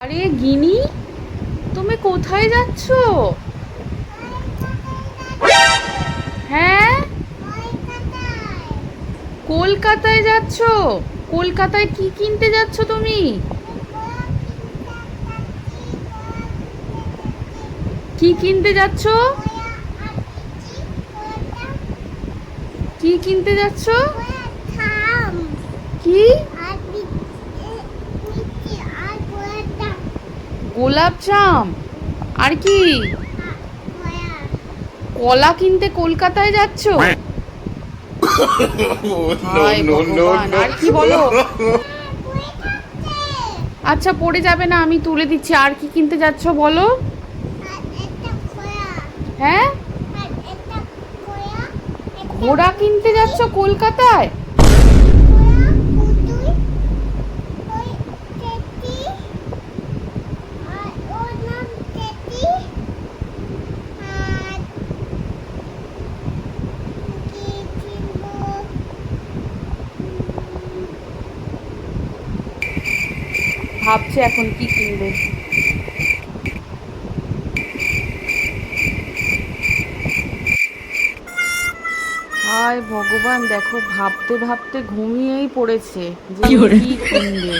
আরে গিনি, তুমি কোথায় যাচ্ছ? হ্যাঁ? কলকাতায় যাচ্ছ? কলকাতায় কি কিনতে যাচ্ছ তুমি? কি কিনতে যাচ্ছ? কি কিনতে যাচ্ছ? গোলাপ জাম? আর কি? কলা কিনতে কলকাতায় যাচ্ছ? আর কি বলো? আচ্ছা পড়ে যাবে না আমি তুলে দিচ্ছি। আর কি কিনতে যাচ্ছ বলো? হ্যাঁ? ঘোড়া কিনতে যাচ্ছ কলকাতায়? ভাবছে এখন কি কিনবে। হায় ভগবান দেখো ভাবতে ভাবতে ঘুমিয়েই পড়েছে যে কি কি কিনবে।